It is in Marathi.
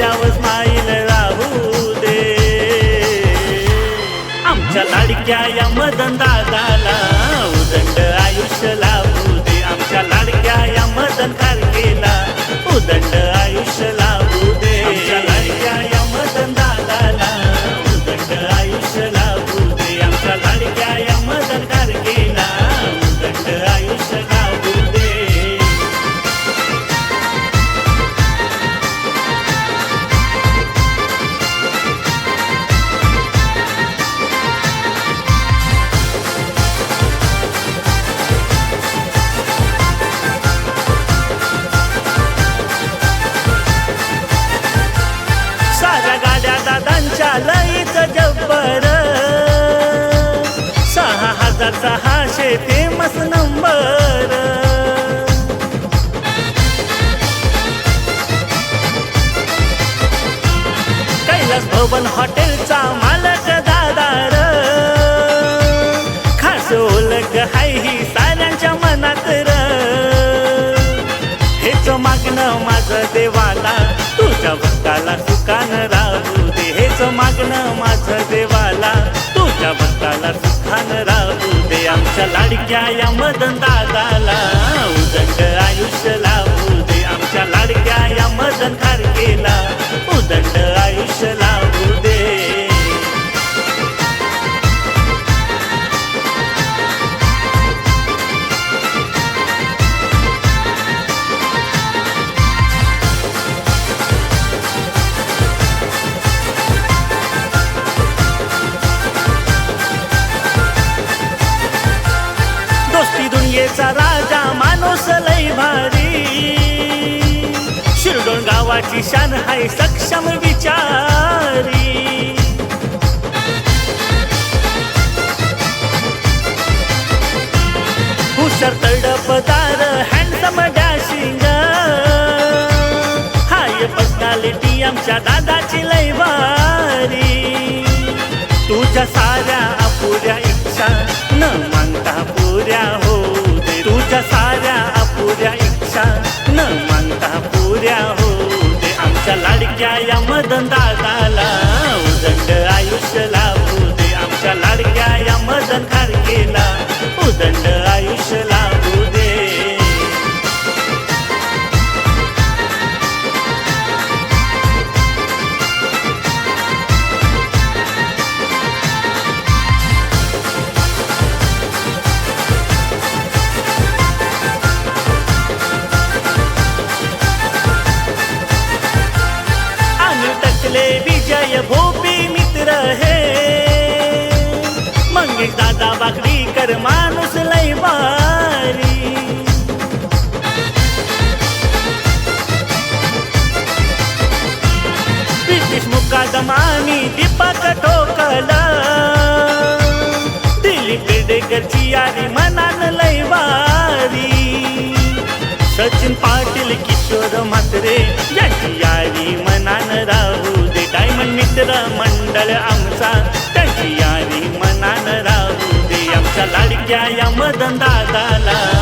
चेहऱ्यावर माईल राहू दे. आमच्या लाडक्या या मदन दादाला उदंड आयुष्य लावू दे. आमच्या लाडक्या या मदन खारकेला उदंड आयुष्य सहा हजार सहाशे फेमस नंबर. कैलास भवन हॉटेलचा मालक दादार. खास ओळख हाय भक्ताला सुखानं राहू दे. हेच मागणं माझं देवाला. तुझ्या भक्ताला सुखानं राहू दे. आमच्या लाडक्या या मदन दादाला. उदंड आयुष्य लावू दे. आमच्या लाडक्या या मदन खारकेला उदंड आयुष्य लावू दोस्ती राजा माणूस लय भारी. शिरडोण गावाची शान हाय सक्षम विचारी. हुशार तडपदार हँडसम डॅशिंग हाय पर्सनॅलिटी आमच्या दादाची लय भारी. तुझ्या साऱ्या दे आपले विजय भोपी मित्र हे। मंगेश दादा बागडीकर माणूस लय बारी ब्रिटिश मुकादमानी दीपक ठोकला। दिलीप बेडेकरची यारी मनान लय वारी सचिन पाटील किशोर म्हात्रे याची यारी मनान राहू मित्र मंडळ आमचा. त्यांची यारी मनान राहू दे. आमच्या लाडक्या या मदन दादाला.